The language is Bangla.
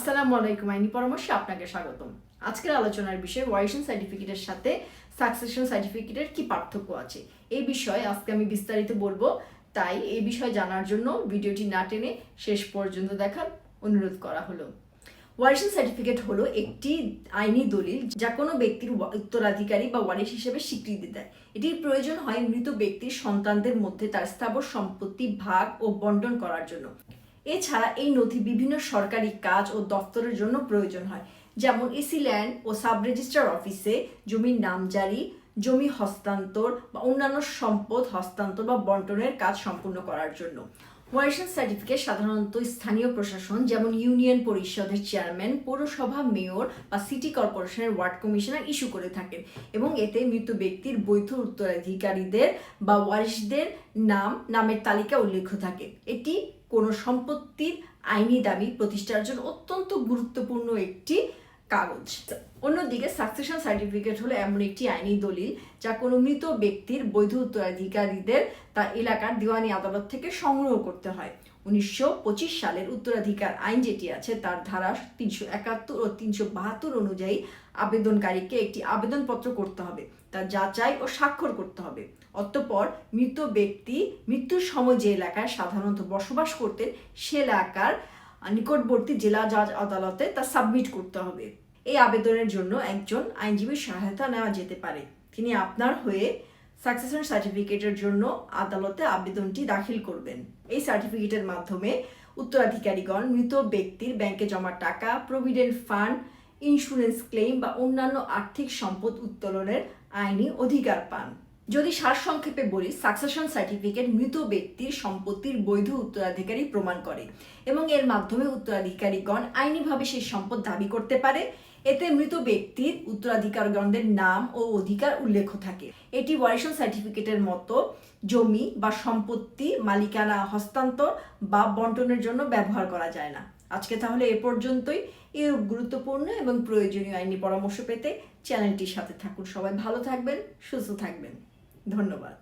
আসসালামু আলাইকুম, আইনি পরামর্শে আপনাকে স্বাগতম। আজকের আলোচনার বিষয় ওয়ারিশন সার্টিফিকেটের সাথে সাকসেশন সার্টিফিকেটের কি পার্থক্য আছে? এই বিষয়ে আজকে আমি বিস্তারিত বলব, তাই এই বিষয়ে জানার জন্য ভিডিওটি না টেনে শেষ পর্যন্ত দেখার অনুরোধ করা হলো। ওয়ারিশন সার্টিফিকেট হলো একটি আইনি দলিল যা কোনো ব্যক্তির উত্তরাধিকারী বা ওয়ারিশ হিসেবে স্বীকৃতি দেয়। এটির প্রয়োজন হয় মৃত ব্যক্তির সন্তানদের মধ্যে তার স্থাবর সম্পত্তি, ভাগ ও বন্টন করার জন্য। এছাড়া এই নথি বিভিন্ন সরকারি কাজ ও দপ্তরের জন্য প্রয়োজন হয়। যেমন এসি ল্যান্ড ও সাব রেজিস্ট্রার অফিসে জমির নামজারি জমি হস্তান্তর বা অন্যান্য সম্পদ হস্তান্তর বা বন্টনের কাজ সম্পূর্ণ করার জন্য। ওয়ারিশন সার্টিফিকেট সাধারণত স্থানীয় প্রশাসন, যেমন ইউনিয়ন পরিষদের চেয়ারম্যান, পৌরসভা মেয়র বা সিটি কর্পোরেশনের ওয়ার্ড কমিশনার ইস্যু করে থাকেন এবং এতে মৃত ব্যক্তির বৈধ উত্তরাধিকারীদের বা ওয়ারিশদের নাম, নামের তালিকা উল্লেখ থাকে। এটি কোনো সম্পত্তির আইনি দাবি প্রতিষ্ঠার জন্য অত্যন্ত গুরুত্বপূর্ণ একটি কাগজ। অন্যদিকে সাকসেশন সার্টিফিকেট হলো এমন একটি আইনি দলিল যা কোনো মৃত ব্যক্তির বৈধ উত্তরাধিকারীদের তার এলাকার দিওয়ানি আদালত থেকে সংগ্রহ করতে হয়। উনিশশো পঁচিশ সালের উত্তরাধিকার আইন যেটি আছে, তার ধারা তিনশো একাত্তর ও তিনশো বাহাত্তর অনুযায়ী আবেদনকারীকে একটি আবেদনপত্র করতে হবে তার যাচাই ও স্বাক্ষর করতে হবে। অতঃপর মৃত ব্যক্তি মৃত্যুর সময় যে এলাকায় সাধারণত বসবাস করতেন, সে এলাকার নিকটবর্তী জেলা জজ আদালতে তা সাবমিট করতে হবে। এই আবেদনের জন্য একজন আইনজীবীর সহায়তা নেওয়া যেতে পারে। তিনি আপনার হয়ে সাকসেশন সার্টিফিকেটের জন্য আদালতে আবেদনটি দাখিল করবেন। এই সার্টিফিকেটের মাধ্যমে উত্তরাধিকারীগণ মৃত ব্যক্তির ব্যাংকে জমা টাকা প্রভিডেন্ট ফান্ড ইন্স্যুরেন্স ক্লেম বা অন্যান্য আর্থিক সম্পদ উত্তোলনের আইনি অধিকার পান। যদি সারসংক্ষেপে বলি সাকসেশন সার্টিফিকেট মৃত ব্যক্তির সম্পত্তির বৈধ উত্তরাধিকারী প্রমাণ করে এবং এর মাধ্যমে উত্তরাধিকারীগণ আইনিভাবে সেই সম্পদ দাবি করতে পারে। এতে মৃত ব্যক্তির উত্তরাধিকারগণদের নাম ও অধিকার উল্লেখ থাকে। এটি ওয়ারিশন সার্টিফিকেটের মতো জমি বা সম্পত্তি, মালিকানা, হস্তান্তর বা বন্টনের জন্য ব্যবহার করা যায় না। আজকে তাহলে এ পর্যন্তই। এই গুরুত্বপূর্ণ এবং প্রয়োজনীয় আইনি পরামর্শ পেতে চ্যানেলটির সাথে থাকুন। সবাই ভালো থাকবেন, সুস্থ থাকবেন। ধন্যবাদ।